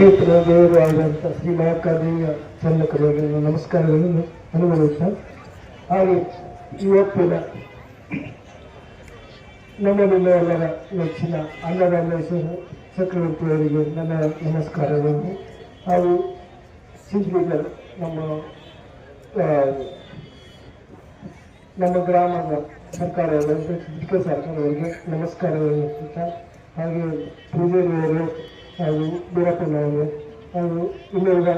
ದೇವರು ಆದಂಥ ಶ್ರೀ ಮಹಾಕಾದೇವಿಯ ಚಂದಕರಿಗೆ ನಮಸ್ಕಾರಗಳನ್ನು ಅನುಭವಿಸ್ತಾ, ಹಾಗೆ ಇವತ್ತಿನ ನಮ್ಮ ಎಲ್ಲರ ನೆಚ್ಚಿನ ಅನ್ನದಾನೇಶ್ವರ ಚಕ್ರವರ್ತಿಯವರಿಗೆ ನನ್ನ ನಮಸ್ಕಾರಗಳನ್ನು. ಹಾಗೂ ಸಿದ್ಧಿಗಳು ನಮ್ಮ ನಮ್ಮ ಗ್ರಾಮದ ಸರ್ಕಾರವನ್ನು ಚಿಕ್ಕ ಸರ್ಕಾರವರಿಗೆ ಹೇಳ್ತಾ, ಹಾಗೆ ಪೂಜಾರಿಯವರು ಹಾಗೂ ಬೀರಪ್ಪನವರಿಗೆ ಹಾಗೂ ಇನ್ನುಳಿದ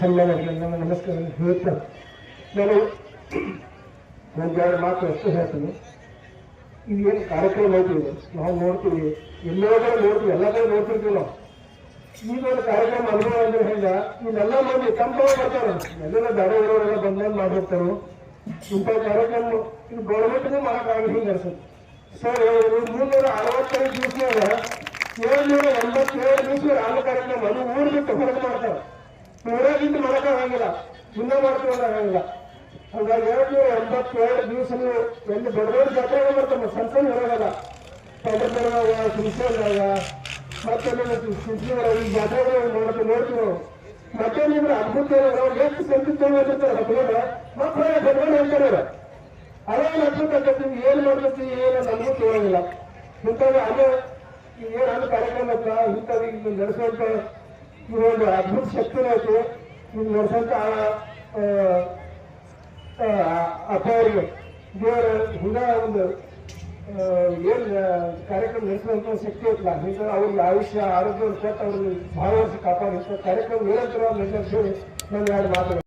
ಸನ್ಮಾನಗಳನ್ನು ನಮಸ್ಕಾರ ಹೇಳ್ತಾ ನಾನು ಒಂದೆರಡು ಮಾತು ಅಷ್ಟು ಹೇಳ್ತೀನಿ. ಏನು ಕಾರ್ಯಕ್ರಮ ಐತಿದೆ ನಾವು ನೋಡ್ತೀವಿ. ಎಲ್ಲೋದ್ರೆ ನೋಡ್ತೀವಿ. ಎಲ್ಲ ಕಡೆ ನೋಡ್ತಿರ್ತೀವಿ ನಾವು ಈಗ ಒಂದು ಕಾರ್ಯಕ್ರಮ ಅನುಭವ ಅಂದ್ರೆ ಹೆಂಗ? ಇಲ್ಲೆಲ್ಲ ಮಂದಿ ತಂಪವಾಗಿ ಬರ್ತಾರ ಎಲ್ಲೆಲ್ಲ ಬೇರೆ ಇರೋರೆಲ್ಲ ಬಂದಂದು ಮಾಡಿರ್ತಾರೆ ಇಂಥ ಕಾರ್ಯಕ್ರಮ ಇದು ಗೌರ್ಮೆಂಟ್ಗೂ ಮಾಡೋಕ್ಕಾಗಿ ಹಿಂಗೆ ಸರ್ ಇವರು ಮುನ್ನೂರ ಅರವತ್ತೈದು ದಿವಸನಾಗ ಏಳ್ನೂರ ಎಂಬತ್ತೇಳು ದಿವಸ ರಾಮಕಾರ್ಯ ಊರು ಬಿಟ್ಟು ಹೊರಗೆ ಮಾಡ್ತಾರೆ. ಊರಾಗಿದ್ದು ಹಂಗಿಲ್ಲ ಇನ್ನೂ ಮಾಡ್ತೀವಿ ಹಂಗಿಲ್ಲ ಹಂಗಾಗಿ ಏಳ್ನೂರ ಎಂಬತ್ತೇಳು ದಿವಸ ನೀವು ಎಲ್ಲಿ ದೊಡ್ಡ ದೊಡ್ಡ ಜಾತ್ರೆಗೆ ಬರ್ತಾರೆ ಸಣ್ಣ ಸಣ್ಣ ಹೊರಗಲ್ಲ ಪಂಡಪುರದಾಗ ಶ್ರೀಶೈಲದಾಗ ಮತ್ತೆ ಸಿದ್ಧಿಯೊಳಗೆ ಈ ಜಾತ್ರೆಗಳು ನೋಡ್ತೀವಿ ನೋಡ್ತೀವಿ ನಾವು. ಮತ್ತೆ ನಿಮ್ಗೆ ಅದ್ಭುತ ಎಷ್ಟು ಸಂತಿ ತಗೊಂಡಿರ್ತಾರೆ ಹತ್ಕೊಂಡು ಮಕ್ಕಳು ಕಟ್ಕೊಂಡು ಹೇಳ್ತಾರೆ ಅದೇನು ಅದೇ ಅದ್ಭುತ ಆಕೈತಿ ಏನ್ ಮಾಡ್ತೈತಿ ಏನು ನಮಗೂ ತಿಳಿಯೋದಿಲ್ಲ ಇಂಥ ಅದೇ ಅದು ಕಾರ್ಯಕ್ರಮ ಇಂಥದ್ದು ಈಗ ನಡೆಸುವಂತ ಈ ಒಂದು ಅದ್ಭುತ ಶಕ್ತಿನ ಐತಿ ಈಗ ನಡೆಸಂತ ಅಪ್ಪವ್ರಿಗೆ ದೇವರ ಹಿಂಗ ಒಂದು ಏನು ಕಾರ್ಯಕ್ರಮ ನಡೆಸುವಂತ ಶಕ್ತಿ ಐತಲ್ಲ ಹಿಂಗ ಅವ್ರಿಗೆ ಆಯುಷ್ಯ ಆರೋಗ್ಯವನ್ನು ಕೊಟ್ಟು ಅವ್ರಿಗೆ ಬಹಳ ವರ್ಷ ಕಾರ್ಯಕ್ರಮ ನಿರಂತರವಾಗಿ ನಡೆಸಿ ನನ್ನ ಎರಡು ಮಾತುಗಳು.